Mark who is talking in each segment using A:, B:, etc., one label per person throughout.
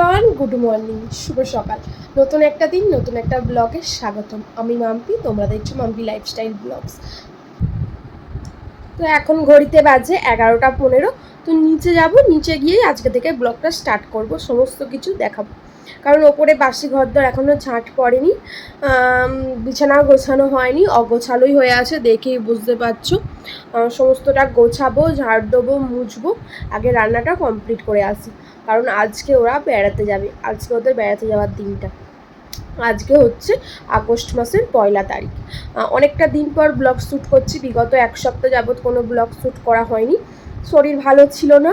A: Everyone good morning শুভ সকাল। নতুন একটা দিন, নতুন একটা ব্লগে স্বাগতম। আমি মাম্পি, তোমরা দেখছ মাম্পি লাইফস্টাইল ব্লগস তো এখন ঘড়িতে বাজে এগারোটা পনেরো, তো নিচে যাব, নিচে গিয়ে আজকে থেকে ব্লগটা স্টার্ট করব, সমস্ত কিছু দেখাবো। কারণ ওপরে বাসি ঘরদর এখনও ঝাঁট পড়েনি বিছানা গোছানো হয়নি, অগোছালোই হয়ে আছে, দেখেই বুঝতে পারছ। সমস্তটা গোছাবো, ঝাড় দেবো, মুছবো, আগে রান্নাটা কমপ্লিট করে আসি। কারণ আজকে ওরা বেড়াতে যাবে। আজকে ওদের বেড়াতে যাওয়ার দিনটা। আজকে হচ্ছে আগস্ট মাসের পয়লা তারিখ। অনেকটা দিন পর ব্লগ শ্যুট করছি। বিগত এক সপ্তাহ যাবৎ কোনো ব্লগ শ্যুট করা হয়নি। শরীর ভালো ছিল না।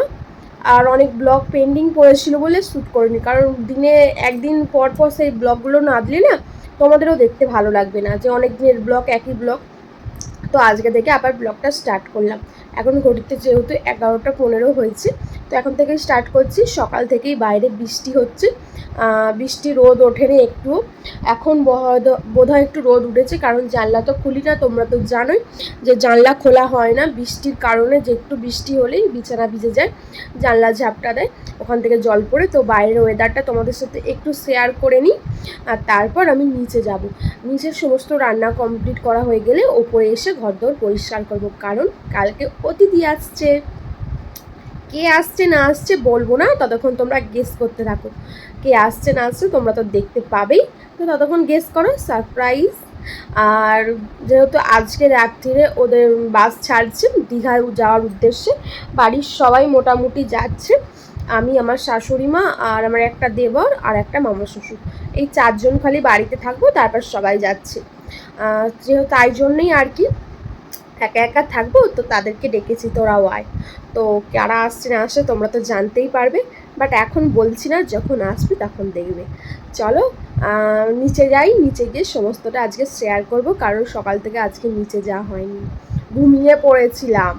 A: আর অনেক ব্লগ পেন্ডিং পড়েছিল বলে শ্যুট করিনি। কারণ দিনে একদিন পর পর সেই ব্লগগুলো না দিলে না তোমাদেরও দেখতে ভালো লাগবে না। যে অনেক দিনের ব্লগ, একই ব্লগ। তো আজকে থেকে আবার ব্লগটা স্টার্ট করলাম। এখন ঘড়িতে যেহেতু এগারোটা পনেরো হয়েছে, তো এখন থেকে স্টার্ট করছি। সকাল থেকেই বাইরে বৃষ্টি হচ্ছে। বৃষ্টি রোদ ওঠেনি একটু। এখন বোধ হয় একটু রোদ উঠেছে, কারণ জানলা তো খুলি না, তোমরা তো জানোই যে জানলা খোলা হয় না। বৃষ্টির কারণে যে একটু বৃষ্টি হলেই বিছানা ভিজে যায়, জানলা ঝাপটা দেয়, ওখান থেকে জল পড়ে। তো বাইরের ওয়েদারটা তোমাদের সাথে একটু শেয়ার করে নিই, আর তারপর আমি নিচে যাব। নিচের সমস্ত রান্না কমপ্লিট করা হয়ে গেলে ওপরে এসে ঘর ঘরদোর পরিষ্কার করব, কারণ কালকে অতিথি আসছে। কে আসছে না আসছে বলব না, ততক্ষণ তোমরা গেস করতে থাকো। কে আসছে না আসছে তোমরা তো দেখতে পাবেই। তো ততক্ষণ গেস করো সারপ্রাইজ আর যেহেতু আজকে রাত্রিরে ওদের বাস ছাড়ছে, দীঘায় যাওয়ার উদ্দেশ্যে, বাড়ির সবাই মোটামুটি যাচ্ছে। আমি, আমার শাশুড়ি মা আর আমার একটা দেবর আর একটা মামা শ্বশুর। এই চারজন খালি বাড়িতে থাকব, তারপর সবাই যাচ্ছে। যেহেতু তাই জন্যই আর কি একা একা থাকব, তো তাদেরকে ডেকেছি তোরাও আয়। তো কারা আসছে না আসছে তোমরা তো জানতেই পারবে বাট এখন বলছি না, যখন আসবে তখন দেখবে। চলো নিচে যাই, নিচে গিয়ে সমস্তটা আজকে শেয়ার করব, কারণ সকাল থেকে আজকে নিচে যাওয়া হয়নি। ঘুমিয়ে পড়েছিলাম।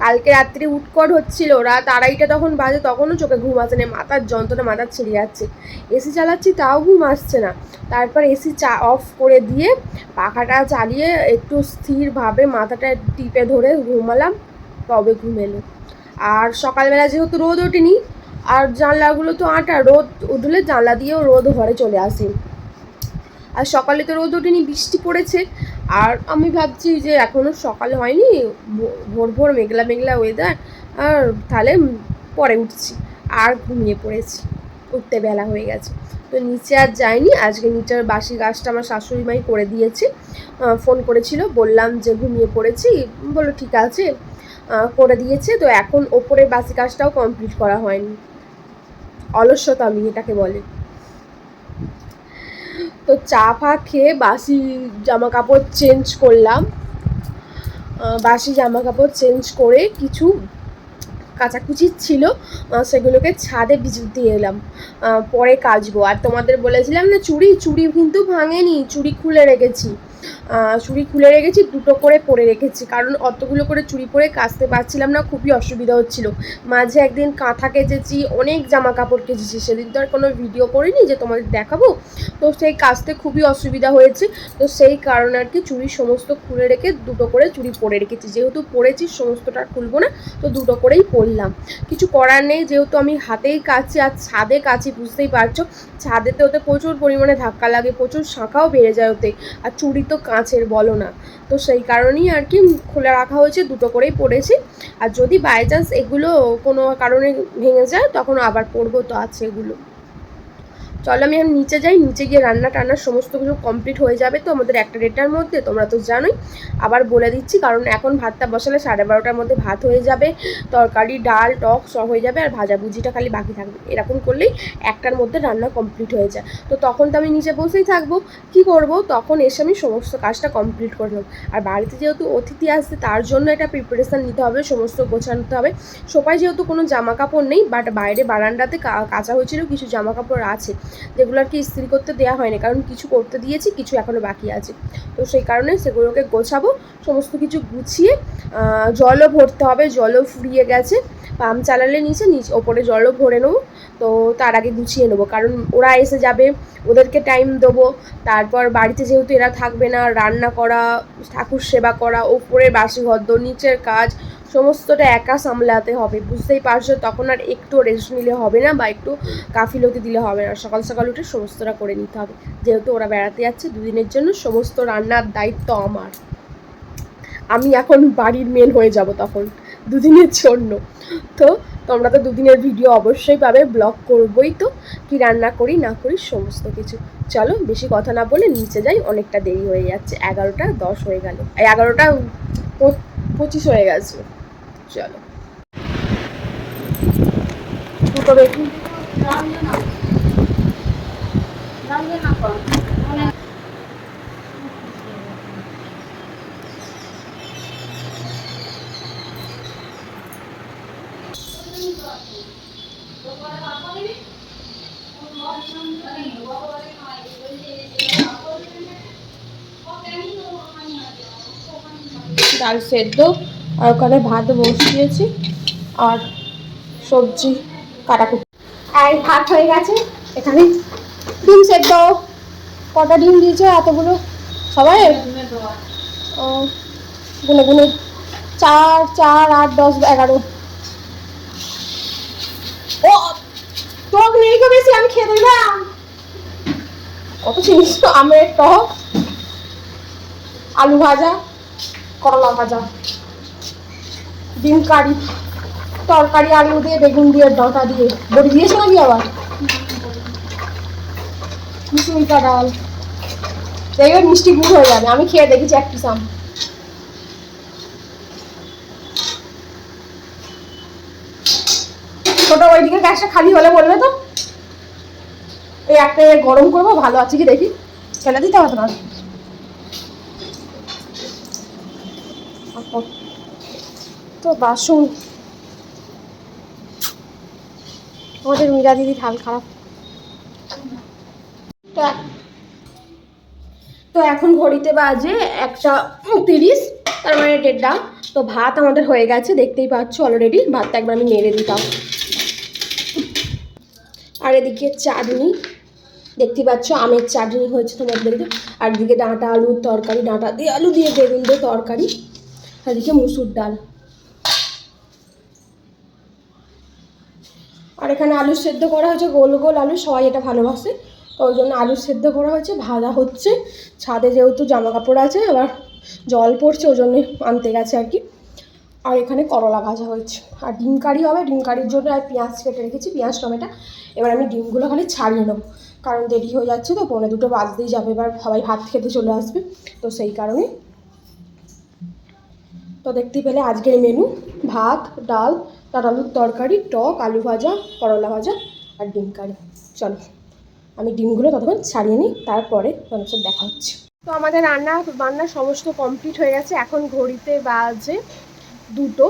A: কালকে রাত্রে উৎকট হচ্ছিল, রাত আড়াইটা তখন বাজে, তখনও চোখে ঘুম আসে না, মাথার যন্ত্রণা, মাথা ছিঁড়ে যাচ্ছে। এসি চালাচ্ছি, তাও ঘুম আসছে না। তারপর এসি চা অফ করে দিয়ে পাখাটা চালিয়ে একটু স্থিরভাবে মাথাটা টিপে ধরে ঘুমালাম, তবে ঘুম এলো। আর সকালবেলা যেহেতু রোদ ওঠেনি, আর জানলাগুলো তো আটা, রোদ উঠলে জানলা দিয়েও রোদ ঘরে চলে আসে। আর সকালে তো রোদ ওঠেনি, বৃষ্টি পড়েছে আর আমি ভাবছি যে এখনও সকাল হয়নি ভোর ভোর মেঘলা মেঘলা ওয়েদার আর তাহলে পরে উঠছি। আর ঘুমিয়ে পড়েছি, উঠতে বেলা হয়ে গেছে। তো নিচে আর যাইনি, আজকে নিচের বাসি গাছটা আমার শাশুড়ি মাই করে দিয়েছে। ফোন করেছিল, বললাম যে ঘুমিয়ে পড়েছি, বলল ঠিক আছে করে দিয়েছে। তো এখন ওপরের বাসি গাছটাও কমপ্লিট করা হয়নি। অলস্যতা আমি এটাকে বলে। তো চা ফা খেয়ে বাসি জামা কাপড় চেঞ্জ করলাম। বাসি জামা কাপড় চেঞ্জ করে কিছু কাচাকুচি ছিল সেগুলোকে ছাদে বিজু দিয়ে এলাম। পরে কাচবো। আর তোমাদের বলেছিলাম না চুড়ি চুড়ি কিন্তু ভাঙেনি চুড়ি খুলে রেখেছি। চুড়ি খুলে রেখেছি, দুটো করে পরে রেখেছি। কারণ অতগুলো করে চুড়ি পরে কাচতে পারছিলাম না, খুবই অসুবিধা হচ্ছিল। মাঝে একদিন কাঁথা কেচেছি, অনেক জামা কাপড় কেচেছি। সেদিন তো আর কোনো ভিডিও করিনি যে তোমাদের দেখাবো। তো সেই কাচতে খুবই অসুবিধা হয়েছে। তো সেই কারণে আর কি চুড়ি সমস্ত খুলে রেখে দুটো করে চুড়ি পরে রেখেছি। যেহেতু পরেছি, সমস্তটা খুলবো না, তো দুটো করেই পরলাম। কিছু করার নেই, যেহেতু আমি হাতেই কাছি আর ছাদে কাছি বুঝতেই পারছ। ছাদেতে ওতে প্রচুর পরিমাণে ধাক্কা লাগে, প্রচুর শাঁখাও বেড়ে যায় ওতে। আর চুড়ি তো কাঁচের বলো না। তো সেই কারণেই আর কি খুলে রাখা হয়েছে, দুটো করেই পড়েছি। আর যদি বাই চান্স এগুলো কোনো কারণে ভেঙে যায়, তখন আবার পড়ব, তো আছে এগুলো। চলো, আমি এখন নিচে যাই, নিচে গিয়ে রান্না টান্না সমস্ত কিছু কমপ্লিট হয়ে যাবে তো আমাদের একটা ডেটার মধ্যে, তোমরা তো জানোই। আবার বলে দিচ্ছি, কারণ এখন ভাতটা বসালে সাড়ে বারোটার মধ্যে ভাত হয়ে যাবে, তরকারি, ডাল, টক সব হয়ে যাবে, আর ভাজাভুজিটা খালি বাকি থাকবে। এরকম করলেই একটার মধ্যে রান্না কমপ্লিট হয়ে যায়। তো তখন তো আমি নিচে বসেই থাকব। কি করব? তখন এসে আমি সমস্ত কাজটা কমপ্লিট করে নেব। আর বাড়িতে যেহেতু অতিথি আসছে, তার জন্য একটা প্রিপারেশান নিতে হবে, সমস্ত গোছানোতে হবে। সবাই যেহেতু কোনো জামা কাপড় নেই বাট বাইরে বারান্দাতে কাচা হয়েছিল, কিছু জামা কাপড় আছে। যেগুলো আর কি ইস্ত্রি করতে দেওয়া হয়নি, কারণ কিছু করতে দিয়েছি, কিছু এখনও বাকি আছে। তো সেই কারণে সেগুলোকে গোছাবো, সমস্ত কিছু গুছিয়ে জলও ভরতে হবে, জলও ফুরিয়ে গেছে, পাম্প চালালে নিচে নিচে, ওপরে জলও ভরে নেব, তো তার আগে গুছিয়ে নেব, কারণ ওরা এসে যাবে, ওদেরকে টাইম দেবো, তারপর বাড়িতে যেহেতু এরা থাকবে না, রান্না করা, ঠাকুর সেবা করা ওপরের বাসি ঘর নিচের কাজ সমস্তটা একা সামলাতে হবে। বুঝতেই পারছ তখন আর একটু রেস্ট নিলে হবে না বা একটু কাফিলতি দিলে হবে না। সকাল সকাল উঠে সমস্তটা করে নিতে হবে। যেহেতু ওরা বেড়াতে যাচ্ছে দুদিনের জন্য সমস্ত রান্নার দায়িত্ব আমার। আমি এখন বাড়ির মেন হয়ে যাব তখন দুদিনের জন্য। তো তোমরা তো দুদিনের ভিডিও অবশ্যই পাবে ব্লগ করবই তো কি রান্না করি না করি সমস্ত কিছু। চলো বেশি কথা না বলে নিচে যাই অনেকটা দেরি হয়ে যাচ্ছে। এগারোটা দশ হয়ে গেল। এগারোটা পঁচিশ হয়ে গেছে। চলো। দুটো বেশি ডাল সেদ্ধ। আর ওখানে ভাত বসিয়েছি আর সবজি কাটা কাটাকুটি। আর ভাত হয়ে গেছে। এখানে ডিম সেদ্ধ। কটা ডিম দিয়েছে? এতগুলো? সবাই? ও, গুনে গুনে চার চার, আট, দশ, এগারো। ও টক নেই গো বেশি, আমি খেয়ে দিলাম। কত জিনিস তো, আমের টক, আলু ভাজা, করলা ভাজা। ডিম কারি, তরকারি, আলু দিয়ে, বেগুন দিয়ে, ডাঁটা দিয়ে। বড়ি দিয়েছ নাকি আবার। মুসুরিটা ডাল। দেখবে মিষ্টি গুড় হয়ে যাবে। আমি খেয়ে দেখেছি এক পিস আম। ছোট ওইদিকে গ্যাসটা খালি হলে বলবে তো? এই একটা গরম করব, ভালো আছে কি দেখি? ফেলে দিতে হবে না। তো বাসন। আমাদের মীরা দিদির হাল খারাপ। তো এখন ঘড়িতে বাজে একটা তিরিশ, তার মানে দেড়টা। তো ভাত আমাদের হয়ে গেছে, দেখতেই পাচ্ছ অলরেডি ভাতটা একবার আমি নেড়ে দিতাম। আর এদিকে চাটনি, দেখতেই পাচ্ছ আমের চাটনি হয়েছে তোমাদেরকে আর এদিকে ডাঁটা আলুর তরকারি, ডাঁটা দিয়ে আলু দিয়ে বেগুন দিয়ে তরকারি। আর এদিকে মুসুর ডাল। আর এখানে আলু সেদ্ধ করা হয়েছে, গোল গোল আলু, সবাই এটা ভালোবাসে। তো ওই জন্য আলু সেদ্ধ করা হয়েছে, ভাজা হচ্ছে। ছাদে যেহেতু জামা কাপড় আছে আবার জল পড়ছে, ওই জন্য আনতে গেছে আর কি। আর এখানে করলা ভাজা হয়েছে। আর ডিম কারি হবে, ডিম কারির জন্য আর পেঁয়াজ কেটে রেখেছি, পেঁয়াজ, টমেটো। এবার আমি ডিমগুলো খালি ছাড়িয়ে নেব, কারণ দেরি হয়ে যাচ্ছে তো, পৌনে দুটো বাজতেই যাবে, এবার সবাই ভাত খেতে চলে আসবে। তো সেই কারণে তো দেখতে পেলে আজকের মেনু ভাত, ডাল তার আলুর তরকারি, টক, আলু ভাজা, করলা ভাজা আর ডিম কারি। চলো, আমি ডিমগুলো ততক্ষণ ছাড়িয়ে নিই, তারপরে তোমাদের সাথে দেখা হচ্ছে। তো আমাদের রান্না, বান্না সমস্ত কমপ্লিট হয়ে গেছে। এখন ঘড়িতে বাজে দুটো।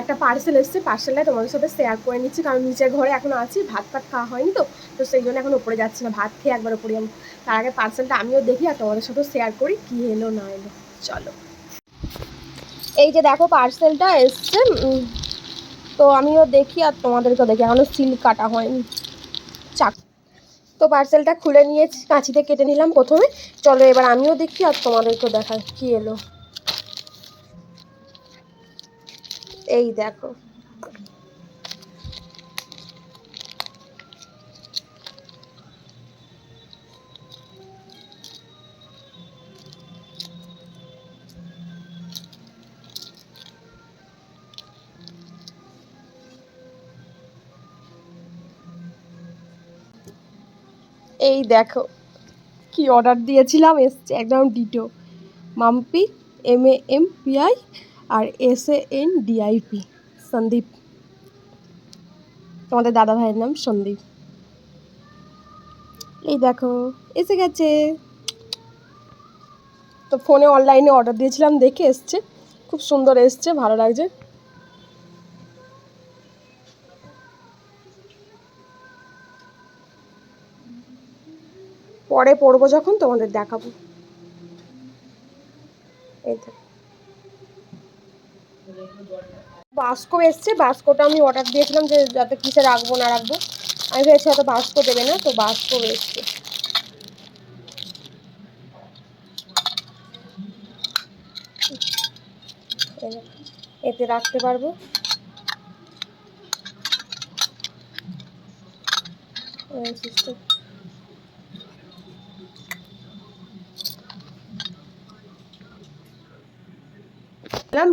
A: একটা পার্সেল এসছে পার্সেলটা তোমাদের সাথে শেয়ার করে নিচ্ছি। কারণ নিচের ঘরে এখন আছি, ভাত ফাত খাওয়া হয়নি তো। তো সেই জন্য এখন উপরে যাচ্ছি না, ভাত খেয়ে একবার যাব। তার আগে পার্সেলটা আমিও দেখি আর তোমাদের সাথেও শেয়ার করি, কী এলো, না এলো। চলো। এই যে দেখো পার্সেলটা এসছে তো আমিও দেখি আর তোমাদেরকেও দেখি। এখনও সিল কাটা হয়নি। চাক তো পার্সেলটা খুলে নিয়ে কাঁচিতে কেটে নিলাম প্রথমে। চলো এবার আমিও দেখি আর তোমাদেরকেও দেখাই কি এলো। এই দেখো। এই দেখো, কি অর্ডার দিয়েছিলাম? এসছে একদম ditto Mampi M A M P I R S A N D I P Sandip. তোমাদের দাদা ভাইয়ের নাম সন্দীপ। এই দেখো, এসে গেছে। তো ফোনে অনলাইনে অর্ডার দিয়েছিলাম, দেখে এসছে। খুব সুন্দর এসছে, ভালো লাগছে। পরে পড়ব যখন, তোমাদের দেখাবো। বাস্কো এসছে, বাস্কোটা আমি অর্ডার দিয়েছিলাম যে যাতে কিসে রাখব, না রাখব। আমি ভেবেছি হয়তো বাস্কো দেবে না, তো বাস্কো এসছে। এতে রাখতে পারব। এই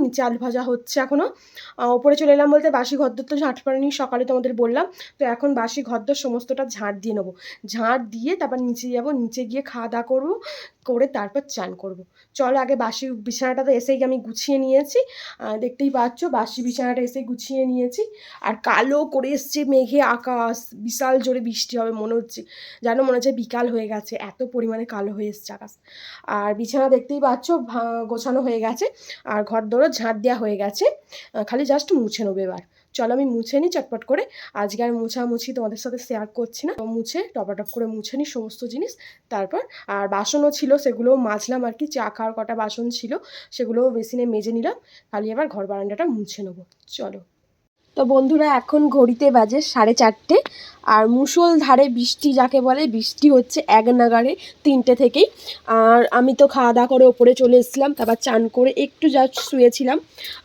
A: নিচে আলু ভাজা হচ্ছে এখনও। ওপরে চলে এলাম বলতে বাসি ঘরদোর তো ঝাঁট পারেনি সকালে তোমাদের বললাম। তো এখন বাসি ঘরদোর সমস্তটা ঝাঁট দিয়ে নেব। ঝাঁট দিয়ে তারপর নিচে যাব, নিচে গিয়ে খাওয়া দাওয়া করব, করে তারপর চান করব। চলো আগে বাসি বিছানাটা তো এসেই আমি গুছিয়ে নিয়েছি। দেখতেই পাচ্ছ, বাসি বিছানাটা এসে গুছিয়ে নিয়েছি। আর কালো করে এসছে মেঘে আকাশ, বিশাল জোরে বৃষ্টি হবে মনে হচ্ছে। যেন মনে হচ্ছে বিকাল হয়ে গেছে, এত পরিমাণে কালো হয়ে এসছে আকাশ। আর বিছানা দেখতেই পাচ্ছ গোছানো হয়ে গেছে। আর ঘর দৌড়ো ঝাঁট দেওয়া হয়ে গেছে। খালি জাস্ট মুছে নেব এবার। চলো আমি মুছে নিই চটপট করে। আজকে আর মুছামুছি তোমাদের সাথে শেয়ার করছি না। মুছে টপাটপ করে মুছে নিই সমস্ত জিনিস। তারপর আর বাসনও ছিল, সেগুলোও মাজলাম আর কি। চা খাওয়ার কটা বাসন ছিল, সেগুলোও বেসিনে মেজে নিলাম। খালি এবার ঘর বারান্দাটা মুছে নেব। চলো। তো বন্ধুরা, এখন ঘড়িতে বাজে সাড়ে চারটে আর মুষলধারে বৃষ্টি যাকে বলে, বৃষ্টি হচ্ছে এক নাগারে তিনটে থেকেই। আর আমি তো খাওয়া দাওয়া করে ওপরে চলে এসেছিলাম, তারপর চান করে একটু যা শুয়েছিলাম।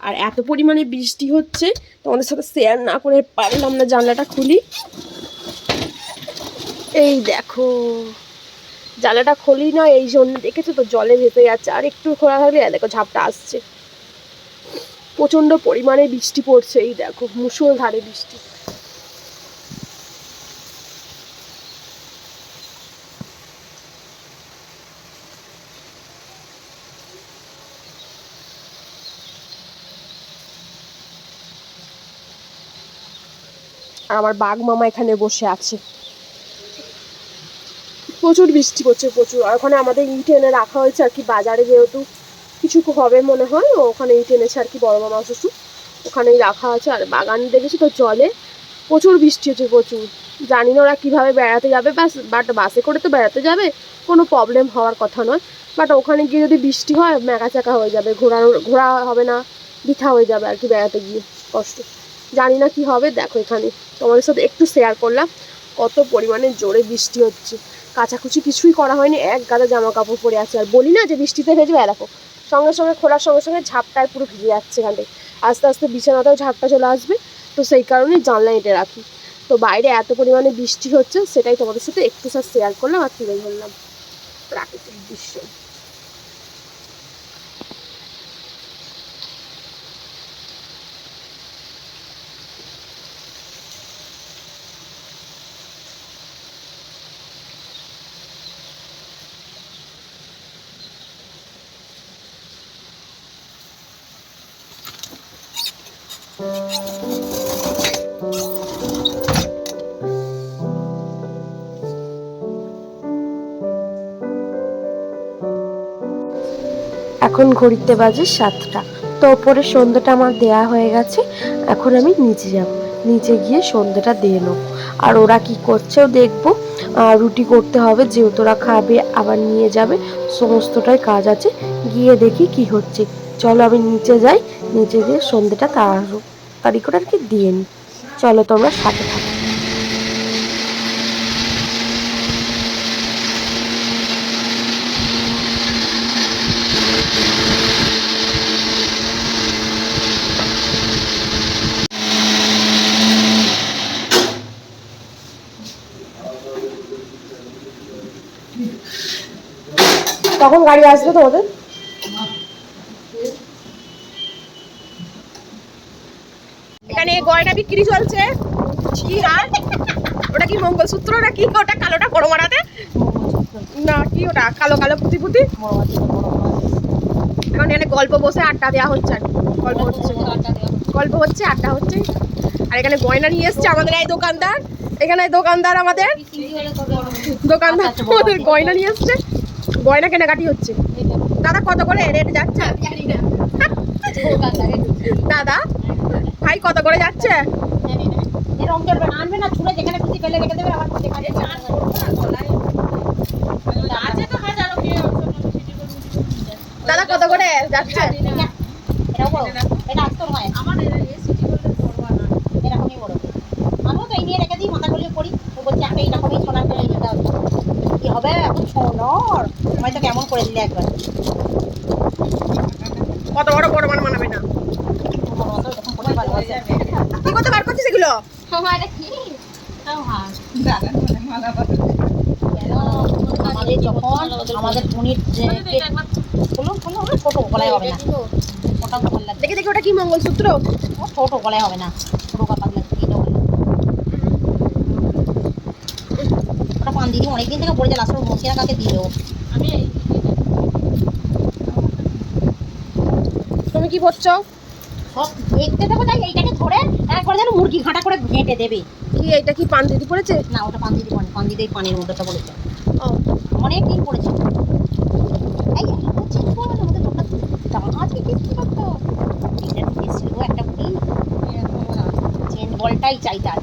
A: আর এত পরিমাণে বৃষ্টি হচ্ছে তোমাদের সাথে শেয়ার না করে পারলাম না জানলাটা খুলি। এই দেখো, জানলাটা খুলি না, এই জন্য দেখেছ তো জলে ভেসে যাচ্ছে। আর একটু খোলা থাকলে দেখো ঝাপটা আসছে। প্রচণ্ড পরিমাণে বৃষ্টি পড়ছে, এই দেখো মুষলধারে বৃষ্টি। আমার বাঘ মামা এখানে বসে আছে। প্রচুর বৃষ্টি পড়ছে, প্রচুর। আর ওখানে আমাদের ইট এনে রাখা হয়েছে আর কি বাজারে যেহেতু। কিছু হবে মনে হয়। ও ওখানে ইট এনেছে আর কি বড় মামা শ্বশুর। ওখানেই রাখা আছে। আর বাগান দেখেছি তো জলে? প্রচুর বৃষ্টি হচ্ছে প্রচুর। জানি না ওরা কীভাবে বেড়াতে যাবে। বাস বাট বাসে করে তো বেড়াতে যাবে। কোনো প্রবলেম হওয়ার কথা নয়। বাট ওখানে গিয়ে যদি বৃষ্টি হয়, ম্যাকা চ্যাকা হয়ে যাবে। ঘোরানো ঘোরা হবে না। বৃথা হয়ে যাবে আর কি বেড়াতে গিয়ে। কষ্ট। জানি না কি হবে। দেখো এখানে। তোমাদের সাথে একটু শেয়ার করলাম। কত পরিমাণে জোরে বৃষ্টি হচ্ছে। কাচাকুচি কিছুই করা হয়নি। এক গাদা জামা কাপড় পরে আছে। আর বলি না যে বৃষ্টিতে ভেজবে দেখো সঙ্গে সঙ্গে খোলার সঙ্গে সঙ্গে ঝাপটায় পুরো ভিজে যাচ্ছে এখান থেকে। আস্তে আস্তে বিছানাতেও ঝাপটা চলে আসবে। তো সেই কারণেই জানলা এঁটে রাখি। তো বাইরে এত পরিমাণে বৃষ্টি হচ্ছে, সেটাই তোমাদের সাথে একটু স্যার শেয়ার করলাম আর তুলে ধরলাম। প্রাকৃতিক দৃশ্য। এখন ঘড়িতে বাজে সাতটা। তো ওপরে সন্ধ্যাটা আমার দেয়া হয়ে গেছে, এখন আমি নিচে যাব। নিচে গিয়ে সন্ধ্যাটা দিয়ে নেব। আর ওরা কি করছেও দেখব। রুটি করতে হবে, যেহেতু ওরা খাবে, আবার নিয়ে যাবে, সমস্তটাই কাজ আছে। গিয়ে দেখি কি হচ্ছে। চলো আমি নিচে যাই, নিচে গিয়ে সন্ধ্যাটা তাড়াতাড়ি করে আর কি দিয়ে নিই চলো তোমরা সাথে থাকো। কখন গাড়ি আসবে তোমাদের? এখানে গয়না বিক্রি চলছে। কি ওটা কি মঙ্গলসূত্র নাকি? ওটা কালোটা বড় মারাতে? না, কি ওটা? কালো কালো পুঁতি পুঁতি? এখন এখানে গল্প বসে আড্ডা দেওয়া হচ্ছে আর গল্প হচ্ছে। গল্প হচ্ছে, আড্ডা হচ্ছে। আর এখানে গয়না নিয়ে এসছে আমাদের এই দোকানদার। এখানে দোকানদার আমাদের। দোকানদার গয়না নিয়ে এসছে। গয়না কেনাকাটি হচ্ছে। দাদা, কত করে রেট যাচ্ছে? দাদা, ভাই, কত করে যাচ্ছে? দাদা, কত করে যাচ্ছে?
B: এটা আমার এরকমই বড় আমিও তো এই নিয়ে রেখে দিই মাথা গলিয়ে পড়ি ও বলছে আমি এরকমই সোনার করে যেতে হবে কি হবে সোনর হয়তো কেমন করে দিলে একবার।
A: কত বড় বড় মানে মানাবে না। কি করতে বার করছিস এগুলো?
B: আমাদের যখন আমাদের পনির গলায় হবে না। ওটা
A: দেখে। দেখে ওটা কি মঙ্গলসূত্র?
B: ও ছোট গলায় হবে না। ছোট কাপাক লাগবে এটা ভালো ওটা পান দিদি অনেকদিন থেকে পড়ে যায় লাস্ট মশিয়া কাকে দিল
A: তুমি কি করছ?
B: সব দেখতে দেবো তাই এইটাকে ধরে একবার যেন মুরগি ঘাটা করে ঘেঁটে দেবে।
A: কি এটা কি পান দিদি পড়েছে?
B: না ওটা পান দিদি পান পান দিদি এই পানির মধ্যেটা বলেছে
A: ও।
B: অনেক দিন পড়েছে। এই এত চেন করবে না আমাদের লোকটা জাহাজকে কিস্তি করতো এটা এসেছিল একটা চেন বলটাই চাই তার।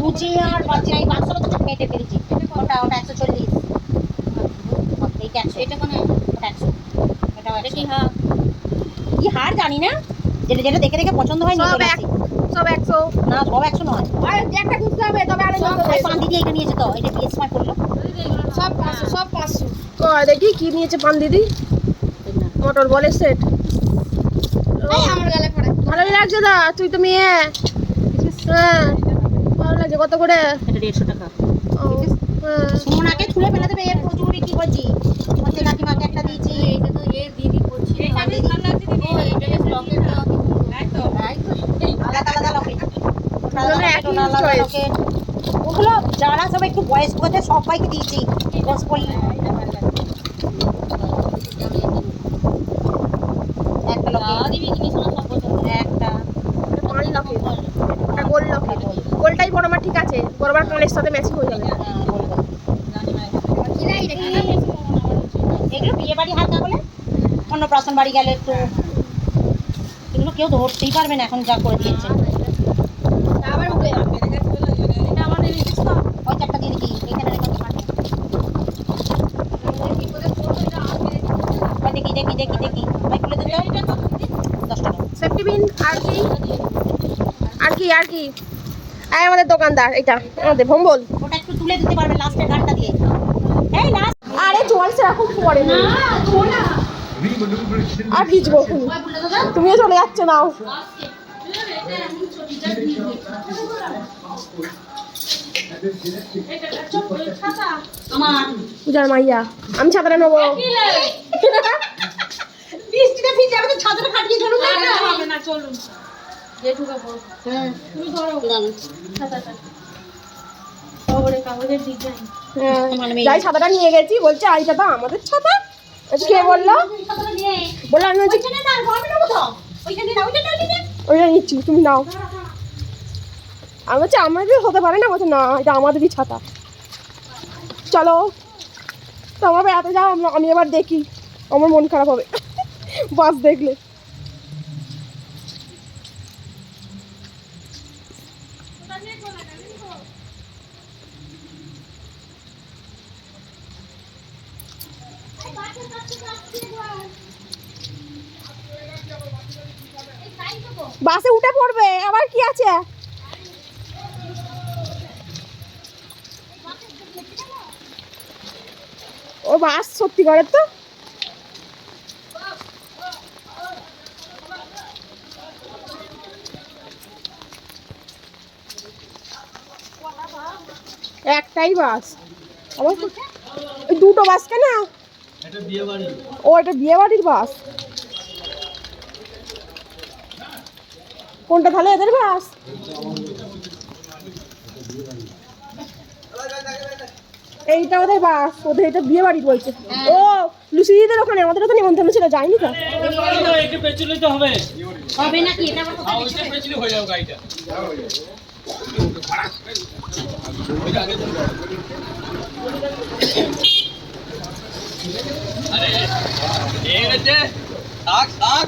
B: বুঝে আর বাচ্চা এই বাক্সটা তো কেটে ফেলেছি। ওটা ওটা একশো চল্লিশ। এইটা একশো। এটা ওটা একশো। এটা কি হার? কি হার জানি না। যেটা যেটা দেখে দেখে পছন্দ হয়
A: সব সব একশো।
B: না সব একশো নয়।
A: আর একটা খুঁজতে হবে তবে
B: পান দিদি এটা নিয়েছে তো এটা বিয়ের সময় করল।
A: সব পাঁচশো সব পাঁচশো। দেখি কি নিয়েছে পান দিদি মোটর বলের সেট। আমার গালে পড়ে ভালোই লাগছে দা তুই তো মেয়ে। হ্যাঁ। কত করে?
B: এটা দেড়শো টাকা।
A: সোনাকে হ্যাঁ
B: ফেলে দেবে এর প্রচুর বিক্রি করছি। হচ্ছে কাকিমাকে একটা দিয়েছি। এইটা তো এ দিদি করছি ওগুলো যারা সবাই একটু বয়স্ক সবাইকে দিয়েছি। দশ পলি একটা লকেট একটা
A: এটা পান লকেট এটা গোল লকেট গোলটাই বড় আমার ঠিক আছে বড়বার কানের সাথে ম্যাচিং হয়ে যাবে
B: হ্যাঁ, বলব। এগুলো বিয়ে বাড়ি হালকা বলে অন্নপ্রাশন বাড়ি গেলে একটু এগুলো কেউ ধরতেই পারবে না এখন যা করে দিয়েছে। ওই চারটা দিয়ে দিবি এখানে রেখে দিবি ওই দেখি দেখি দেখি দেখি। ভাই খুলে দিতে। দশ টাকা।
A: সেফটি বিন আর কি? আর কি আর কি? আর আমাদের দোকানদার এটা আমাদের ভম্বল
B: ওটা একটু তুলে দিতে পারবে লাস্টের গানটা দিয়ে। এই লাস্ট।
A: আরে জল সেরকম পড়ে না। আর ভিজবো। তুমিও চলে যাচ্ছ নাও। পূজার মাইয়া আমি ছাতাটা নেব।
B: বৃষ্টিতে ভিজে খাটিয়ে
C: হবে না চলুন। ডিজাইন
A: হ্যাঁ। যাই ছাতাটা নিয়ে গেছি। বলছে আই ছাতা আমাদের ছাতা? কে বলল? বলল আমি বলছি ওইটা নিচ্ছি তুমি নাও। আমি বলছি আমাদের হতে পারে না বলছে না এটা আমাদেরই ছাতা। চলো তো আমার বেড়াতে যাও আমরা- আমি এবার দেখি আমার মন খারাপ হবে। বাস দেখলে বাসে উঠে পড়বে আবার কি আছে ও বাস সত্যি করে তো? একটাই বাস। ওই দুটো বাস কেন? ও, এটা বিয়ে বাড়ির বাস। কোনটা তাহলে এদের বাস? এইটা ওদের বাস ওদের এটা বিয়ে বাড়ি বলছে। ও লুসি দিদের ওখানে? আমাদের তো নিমন্ত্রণ ছিল যায়নি তো?
D: একটু পেছনে তো হবে
B: হবে নাকি এটা
D: হয়ে যাবে গাড়িটা। আরে ঠিক আছে থাক থাক।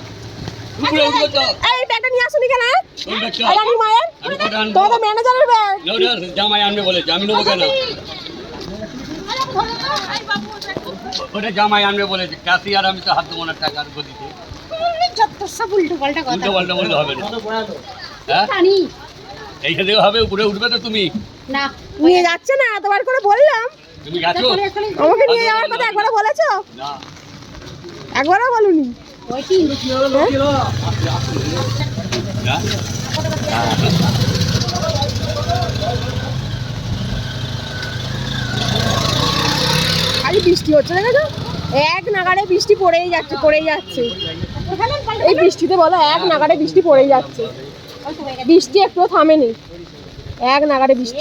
D: উপরে উঠবে তো
A: এই ব্যাগটা নিয়ে আসুনি কেন
D: উঠবে তো
A: আর আমি মায়ের
D: আমি কোটা আনব
A: তোমাদের ম্যানেজারের ব্যাগ
D: লোডার জামাই আনবে বলেছে আমি নেব কেন ওটা জামাই আনবে বলেছে। ক্যাশিয়ার আমি তো হাত দেবো না টাকার গদিতে।
B: উল্টো পাল্টা কথা
D: উল্টো পাল্টা বললে হবে না। হ্যাঁ? এইখান থেকে হবে উপরে উঠবে তো তুমি।
B: না।
A: নিয়ে যাচ্ছে না এতবার করে বললাম।
D: তুমি গেছো?
A: আমাকে নিয়ে যাওয়ার কথা একবার বলেছ?
D: না।
A: একবারও বলুনি। হ্যাঁ? খালি বৃষ্টি হচ্ছে দেখেছ? এক নাগাড়ে বৃষ্টি পড়েই যাচ্ছে পড়েই যাচ্ছে। এই বৃষ্টিতে বলো এক নাগাড়ে বৃষ্টি পড়েই যাচ্ছে। বৃষ্টি একটু থামেনি। এক নাগাড়ে বৃষ্টি।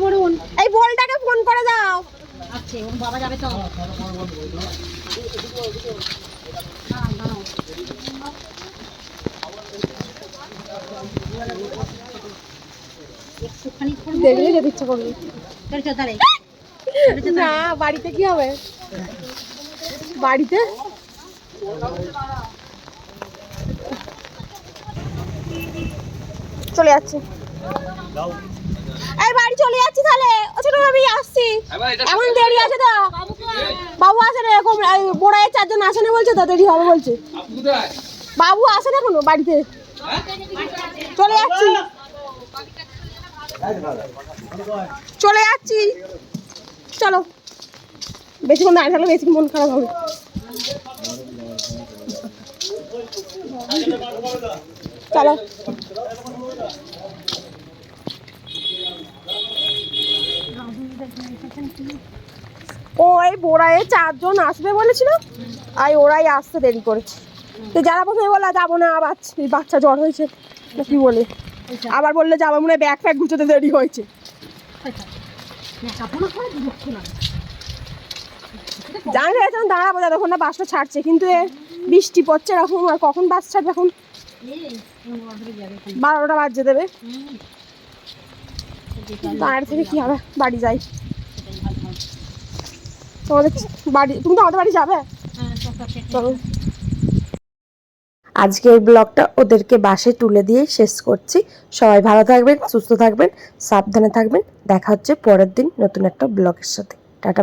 B: হয়ে
D: এই হয়ে
A: বলটাকে ফোন করে দাও।
B: আচ্ছা বাবা যাবে তো।
A: যেতে ইচ্ছা করবে। না বাড়িতে কি হবে? বাড়িতে? চলে যাচ্ছি। এই বাড়ি চলে যাচ্ছি তাহলে। ও ছোট আমি আসছি। এখন দেরি আছে তো। বাবু আসে না এরকম বোড়ায় চারজন আসে না বলছে তো দেরি হবে বলছে? বাবু আসে না কোনো বাড়িতে? চলে যাচ্ছি। চলে যাচ্ছি। চলো। বেশিক্ষণ দাঁড়িয়ে থাকলে বেশি মন খারাপ হবে। চলো। ও এই বোড়ায় চারজন আসবে বলেছিল আর ওরাই আসতে দেরি করেছে তো যারা প্রথমে বলল যাব না বাচ্চা বাচ্চা জ্বর হয়েছে কি বলে আবার বললে যাব মনে হয় ব্যাগ ফ্যাগ গুছোতে দেরি হয়েছে। জানি না এখন দাঁড়াবো যতক্ষণ না বাসটা ছাড়ছে, কিন্তু এ বৃষ্টি পড়ছে এরকম, আর কখন বাস ছাড়বে এখন? বারোটা বাজে দেবে। দাঁড়িয়ে থেকে কি হবে বাড়ি যাই। তোমাদের বাড়ি, তুমি তো বাড়ি যাবে। চলো।
E: আজকের ব্লগটা ওদেরকে বাসে তুলে দিয়ে শেষ করছি। সবাই ভালো থাকবেন, সুস্থ থাকবেন, সাবধানে থাকবেন। দেখা হচ্ছে পরের দিন নতুন একটা ব্লগের সাথে। টাটা।